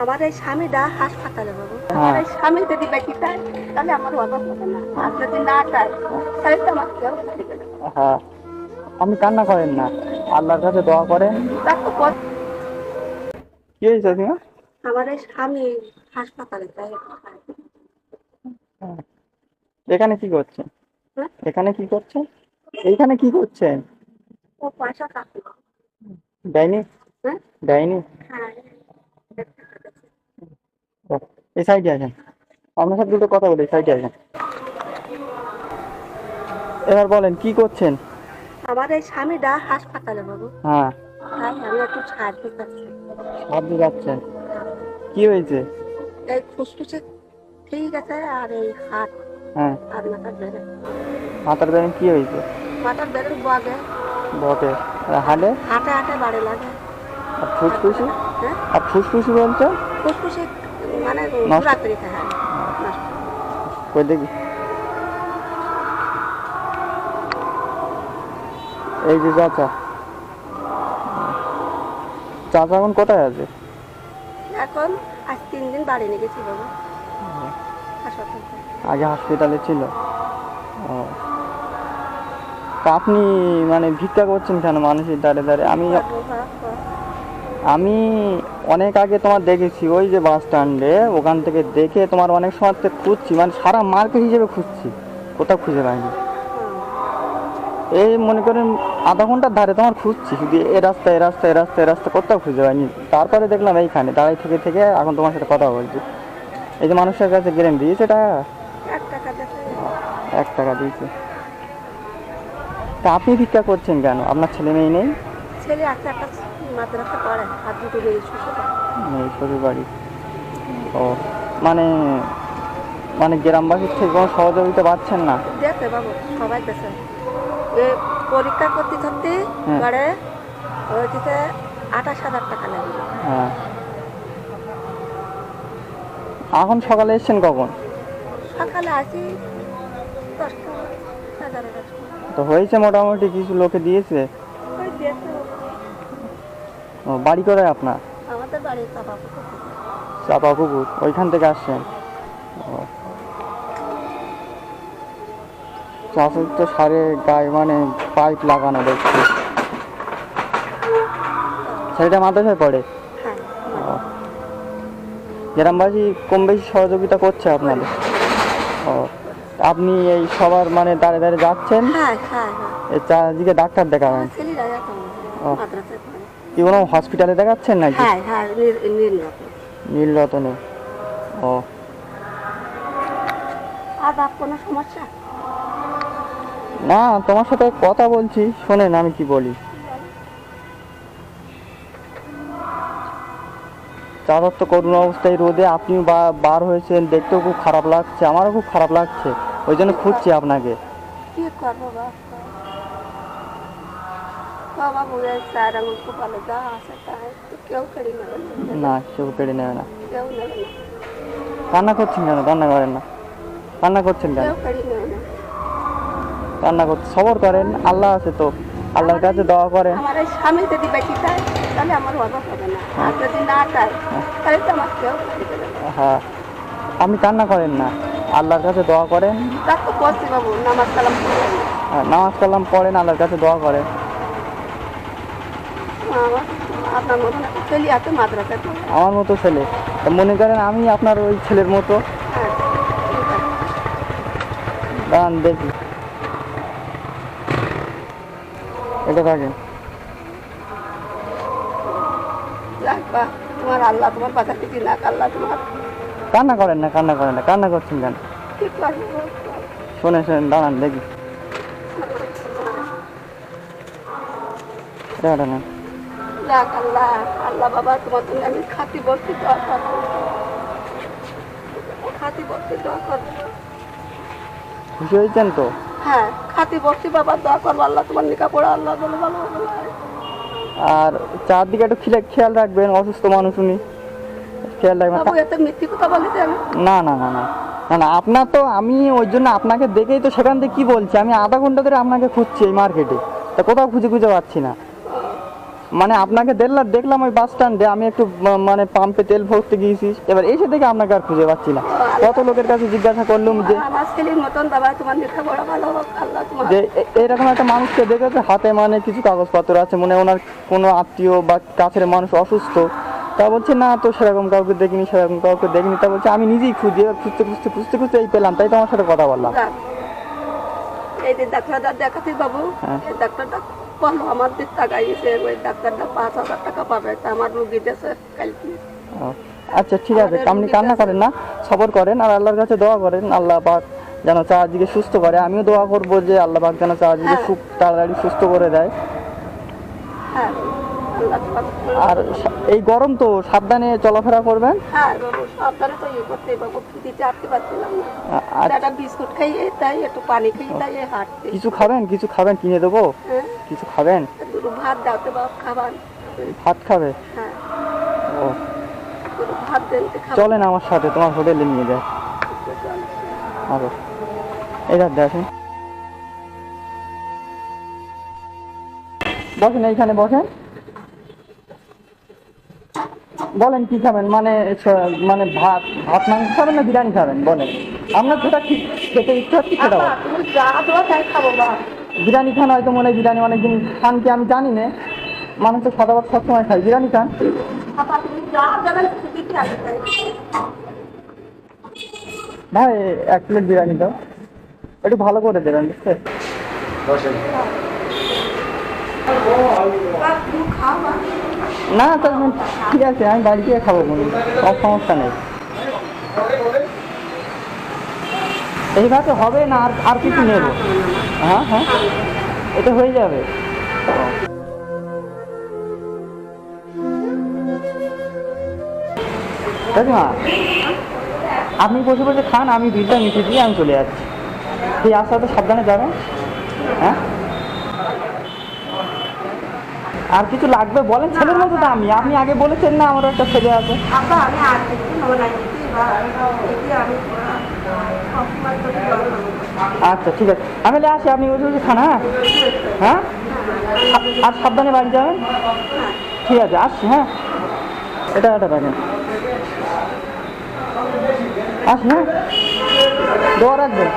আমার এই স্বামীটা হাসপাতালে বাবু। হ্যাঁ। আমার এই স্বামী যদি বেঁচে থাকে তাহলে আমার অভাব হবে না। আর যদি না চায় তাহলে তো আমার কেউ হ্যাঁ। আপনি কান্না করেন না। আল্লাহর কাছে দোয়া করেন। তার কি হয়েছে তুমি আমার এই স্বামী হাসপাতালে তাই এখানে কি করছেন? হ্যাঁ? এখানে কি করছেন? এইখানে কি করছেন? ও পয়সা কাটলো। দেয়নি? হ্যাঁ। দেয়নি? হ্যাঁ। এই সাইডে আছেন আপনার সাথে দুটো কথা বলি সাইডে আছেন এবার বলেন কি করছেন? আমার এই স্বামীটা হাসপাতালে বাবু। হ্যাঁ। তাই আমি একটু সাহায্য যাচ্ছেন? কি হয়েছে? এই ফুসফুসে ঠিক আছে আর এই হাত হ্যাঁ। আর মাথার বেড়ে মাথার ব্যায়াম কি হয়েছে? মাথার বেড়ে বগে। বটে আর হাড়ে হাঁটে হাঁটে বাড়ি লাগে। আর ফুসফুসি? হ্যাঁ? আর ফুসফুসি বলছে ফুসফুসে মানে ঘোরা করে থাকে। কই দেখি এই যে চাচা। চাচা এখন কোথায় আছে? এখন আজ তিন দিন বাড়ি নিয়ে গেছি বাবু। আগে হসপিটালে ছিল। ও। তা আপনি মানে ভিক্ষা করছেন কেন মানুষের দাঁড়ে দাঁড়ে আমি। আমি অনেক আগে তোমার দেখেছি ওই যে বাস স্ট্যান্ডে ওখান থেকে দেখে তোমার অনেক সময় খুঁজছি মানে সারা মার্কেট হিসেবে খুঁজছি কোথাও খুঁজে পাইনি। এই মনে করেন আধা ঘণ্টার ধারে তোমার খুঁজছি শুধু এ রাস্তা এ রাস্তা এ রাস্তা এ রাস্তা কোথাও খুঁজে পাইনি। তারপরে দেখলাম এইখানে দাঁড়াই থেকে থেকে এখন তোমার সাথে কথা বলছি। এই যে মানুষের কাছে গেলেন দিয়েছে টাকা এক টাকা দিয়েছে। তা আপনি ভিক্ষা করছেন কেন? আপনার ছেলে মেয়ে নেই? ছেলে একটা মাদ্রাসা দুটো শ্বশুর বাড়ি। ও মানে মানে গ্রামবাসীর থেকে কোনো সহযোগিতা পাচ্ছেন না? দেখে বাবু সবাই দেশে এ পরীক্ষা করতে ধরতে হ্যাঁ। আঠাশ হাজার টাকা লাগে হ্যাঁ। এখন সকালে এসছেন কখন? সকালে আসি দশটা তো হয়েছে মোটামুটি কিছু লোকে দিয়েছে? বাড়ি করে আপনার? আমাদের পুকুর ওইখান থেকে আসছেন। চাষের তো সারে গায়ে মানে পাইপ লাগানো দেখছি। ছেলেটা মাদ্রাসায় পড়ে? হ্যাঁ। গ্রামবাসী কম বেশি সহযোগিতা করছে আপনাদের? ও। আপনি এই সবার মানে দাঁড়ে দাঁড়ে যাচ্ছেন? হ্যাঁ হ্যাঁ চারদিকে ডাক্তার দেখাবেন? ও। কি কোনো হসপিটালে দেখাচ্ছেন নাকি? হ্যাঁ হ্যাঁ নীল- নীল রকম। রতনে। ও। আর বাপ কোনো সমস্যা? না তোমার সাথে কথা বলছি শোনেন আমি কি বলি। চাঁদার তো করুণ অবস্থায় রোদে আপনি বা- বার হয়েছেন দেখতেও খুব খারাপ লাগছে আমারও খুব খারাপ লাগছে ওই জন্য খুঁজছি আপনাকে। কি করব বাপ? বাবা বুঝে চার আঙুল কপালে যা আছে তাই। কেউ কেড়ে নেবে না কেউ কেড়ে নেবে না। কেউ নেবে না। কান্না করছেন কেন? কান্না করেন না। কান্না করছেন কেন? কান্না করতে সবর করেন। আল্লাহ আছে তো। আল্লাহর কাছে দোয়া করেন। আমার এই স্বামী যদি বেঁচে চায় তাহলে আমার অভাব হবে না। আর যদি না চায় তাহলে তো আমার কেউ হ্যাঁ। আপনি কান্না করেন না। আল্লাহর কাছে দোয়া করেন। তার তো করছি বাবু নামাজ কালাম পড়ে। নামাজ কালাম পড়েন আল্লাহর কাছে দোয়া করেন। আপনার মতন একটা ছেলে আছে মাদ্রাসায় পড়ে। আমার মতো ছেলে? মনে করেন আমি আপনার ওই ছেলের মতো। দাঁড়ান দেখি। এটা থাকেন। বাহ, তোমার আল্লাহ তোমার থেকে না আল্লাহ তোমার। কান্না করেন না কান্না করেন না কান্না করছেন কেন? শোনে শোনেন দাঁড়ান দেখি। নেন। যাক আল্লাহ আল্লাহ বাবা তোমার জন্য আমি খাতি বলতে দোয়া করব। খাতি বলতে দোয়া করব। খুশি হয়েছেন তো? হ্যাঁ খাতি বলছি বাবা দোয়া করব আল্লাহ তোমার নিকা পড়া আল্লাহ বলে ভালো আর চারদিকে একটু খেয়াল রাখবেন অসুস্থ মানুষ উনি। খেয়াল রাখবেন। না না না না। না না আপনার তো আমি ওই জন্য আপনাকে দেখেই তো সেখান থেকে কি বলছি? আমি আধা ঘণ্টা ধরে আপনাকে খুঁজছি এই মার্কেটে। তা কোথাও খুঁজে খুঁজে পাচ্ছি না। মানে আপনাকে দেখলাম দেখলাম ওই বাস স্ট্যান্ডে আমি একটু মানে পাম্পে তেল ভরতে গিয়েছি। এবার এসে থেকে আপনাকে আর খুঁজে পাচ্ছি না। কত লোকের কাছে জিজ্ঞাসা করলাম যে যে এরকম একটা মানুষকে দেখেছে হাতে মানে কিছু কাগজপত্র আছে মানে ওনার কোনো আত্মীয় বা কাছের মানুষ অসুস্থ। তা বলছে না তো সেরকম কাউকে দেখিনি সেরকম কাউকে দেখিনি। তা বলছে আমি নিজেই খুঁজি এবার খুঁজতে খুঁজতে খুঁজতে খুঁজতে এই পেলাম তাই তোমার সাথে কথা বললাম। এই যে ডাক্তারটা দেখাতে বাবু। হ্যাঁ। বলো আমার দিক টাকা গেছে ওই ডাক্তারটা পাঁচ হাজার টাকা পাবে তা আমার রুগী দেশে কালকে। আচ্ছা ঠিক আছে আপনি কান্না করেন না সবর করেন আর আল্লাহর কাছে দোয়া করেন আল্লাহ পাক যেন চার্জিকে সুস্থ করে। আমিও দোয়া করব যে আল্লাহ পাক যেন চার্জিকে হ্যাঁ। খুব তাড়াতাড়ি সুস্থ করে দেয়। হ্যাঁ আর এই গরম তো সাবধানে চলাফেরা করবেন? কিছু খাবেন কিছু খাবেন কিনে দেবো? হ্যাঁ। কিছু খাবেন? ভাত দাওতে বাবু খাবার। ভাত খাবে? হ্যাঁ। ও। ভাত দেন চলেন আমার সাথে তোমার হোটেলে নিয়ে যায় আরও এবার দেখেন। বসেন এইখানে বসেন। বলেন কি খাবেন? মানে মানে ভাত ভাত মাংস খাবেন না বিরিয়ানি খাবেন? বলেন। আপনার যেটা ঠিক খেতে ইচ্ছা হচ্ছে সেটা বিরিয়ানি খান, হয়তো মনে হয় বিরিয়ানি অনেকদিন খান কি আমি জানি না। মানুষ তো সদাবাদ সবসময় খায়। বিরিয়ানি খান। ভাই, এক প্লেট বিরিয়ানি দাও। একটু ভালো করে দেবেন বুঝতে না মানে ঠিক আছে, আমি বাড়ি থেকে খাব কোনো সব সমস্যা নেই। এইভাবে হবে না, আর আর কিছু নেব হ্যাঁ হ্যাঁ। এটা হয়ে যাবে। আপনি বসে বসে খান, আমি বিলটা মিশিয়ে দিয়ে আমি চলে যাচ্ছি। সেই আস্তে সাবধানে যাবেন হ্যাঁ? আর কিছু লাগবে বলেন, ছেলের মতো তো আমি। আপনি আগে বলেছেন না, আমার একটা ছেলে আছে। আচ্ছা ঠিক আছে। আমি আসি, আপনি ওই খান হ্যাঁ? হ্যাঁ? আর সাবধানে বাড়ি যাবেন? ঠিক আছে, আসছি হ্যাঁ? এটা এটা রাখেন আসি হ্যাঁ? দোয়া রাখবেন।